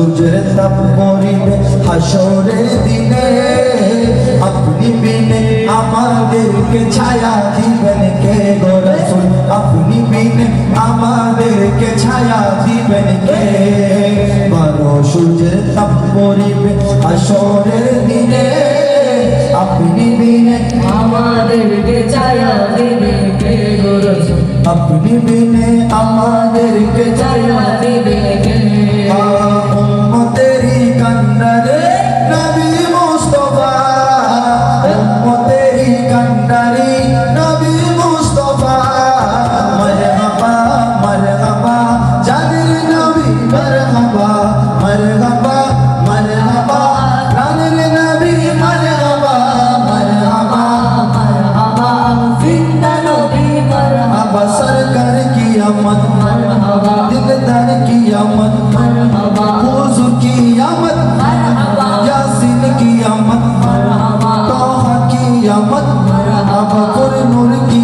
সূর্যের তাপ পরিবে হাসরের দিনে। আপনি বিনে আমাদেরকে ছায়া দিবেন কে গো রসুল? আপনি বিনে আমাদেরকে ছায়া দিবেন কে? বারো সূর্যের তাপ পরিবে হাসরের দিনে। আপনি বিনে আমাদেরকে ছায়া দিবে কে গো আপনি বিনে আমাদেরকে মারহাবা আবা সরকার কি আমত মারহাবা দিলদার কি আমত মারহাবা হুজুর কি আমত মারহাবা ইয়াসিন কি আমত মারহাবা তাহা কি আমত আবা কুর নূর কি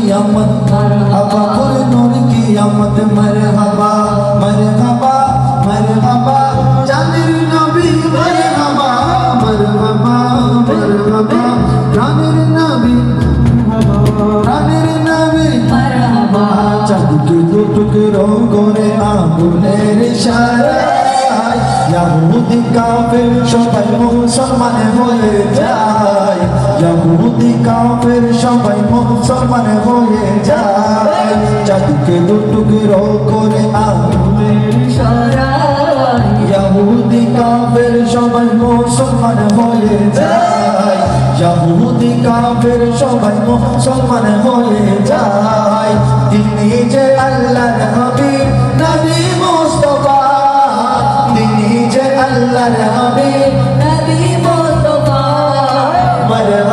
টুকরো করে আগুনের ইশারায় ইয়াহুদি কাফের, সবাই মুসলমান হয়ে যায়। ইয়াহুদি কাফের, সবাই মুসলমান হয়ে যায়। চাঁদকে দু টুকরো করে আগুনের সরাই ইয়াহুদি কাফের, সবাই মুসলমান হয়ে যায়। ইয়াহুদি কাফের, সবাই মুসলমান হয়ে যায়। trabalhar.